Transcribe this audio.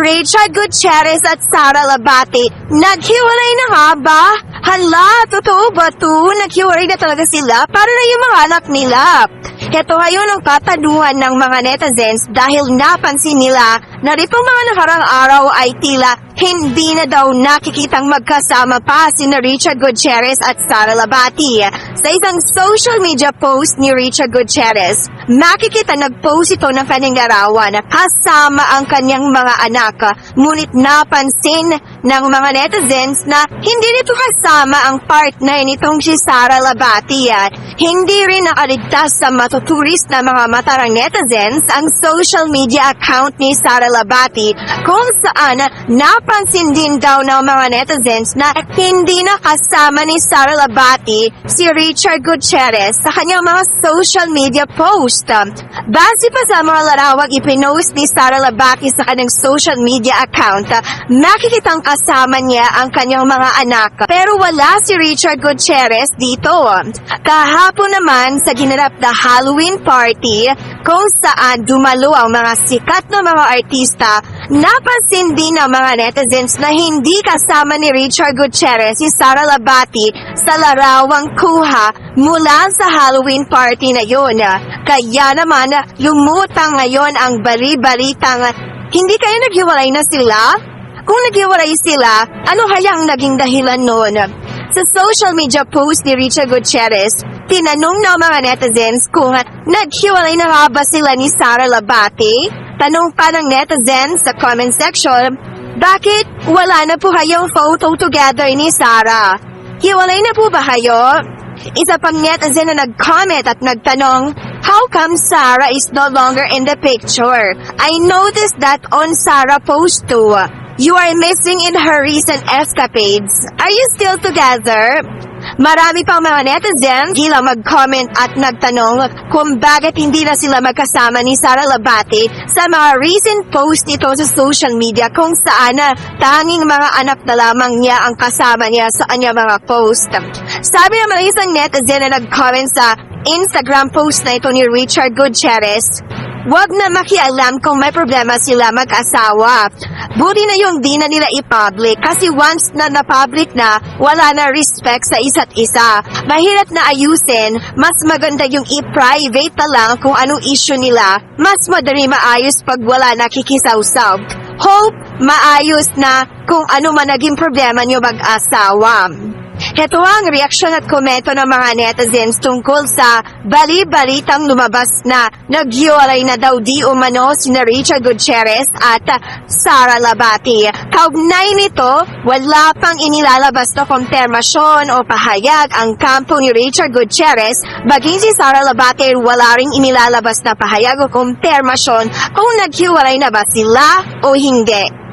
Richard Gutierrez at Sara Labate, naghiwalay na nga ba? Hala, totoo ba to? Naghiwalay na talaga sila para na yung mga anak nila. Ito ngayon ang katanungan ng mga netizens dahil napansin nila na ritong mga nakarang araw ay tila hindi na daw nakikitang magkasama pa si Richard Gutierrez at Sara Labati. Sa isang social media post ni Richard Gutierrez, makikita nag-post ito ng kanyang larawan kasama ang kanyang mga anak. Ngunit napansin ng mga netizens na hindi nito kasama ang partner nitong si Sara Labati. Hindi rin nakaligtas sa matuturis na mga matarang netizens ang social media account ni Sara Labati kung saan napansin din daw ng mga netizens na hindi na kasama ni Sara Labati si Richard Gutierrez sa kanyang mga social media post. Base pa sa mga larawang ipinost ni Sara Labati sa kanyang social media account, makikitang kasama niya ang kanyang mga anak. Pero wala si Richard Gutierrez dito. Kahapon naman sa ginanap na Halloween party kung saan dumalo ang mga sikat na mga artista, napansin din ng mga netizens na hindi kasama ni Richard Gutierrez si Sara Labati sa larawang kuha mula sa Halloween party na yun. Kaya naman, lumutang ngayon ang bali-balitang hindi kayo naghiwalay na sila? Kung naghiwalay sila, ano kaya ang naging dahilan noon? Sa social media post ni Richard Gutierrez, tinanong ng mga netizens kung naghiwalay na nga ba sila ni Sara Labate? Tanong pa ng netizens sa comment section, bakit wala na po kayong photo together ni Sara? Hiwalay na po ba kayo? Isa pang netizen na nag-comment at nagtanong, How come Sarah is no longer in the picture? I noticed that on Sarah post too. You are missing in her recent escapades. Are you still together? Marami pang mga netizens hilang mag-comment at nagtanong kung bakit hindi na sila magkasama ni Sara Labate sa mga recent post nito sa social media kung saan na tanging mga anak na lamang niya ang kasama niya sa kanyang mga post. Sabi naman ng isang netizen na nag-comment sa Instagram post na ito ni Richard Gutierrez, Huwag na makialam kung may problema sila mag-asawa. Buti na yung di na nila i-public kasi once na na-public na, wala na respect sa isa't isa. Mahirap na ayusin, mas maganda yung i-private na lang kung anong issue nila. Mas madali maayos pag wala nakikisaw-saw. Hope maayos na kung ano man naging problema nyo mag-asawa. Heto ang reaksyon at komento ng mga netizens tungkol sa bali-balitang lumabas na nagyuwalay na daw di umano si Richard Gutierrez at Sara Labati. Kaugnay nito, wala pang inilalabas na konfirmasyon o pahayag ang kampo ni Richard Gutierrez baging si Sara Labati wala ring inilalabas na pahayag o konfirmasyon kung naghiwalay na ba sila o hindi.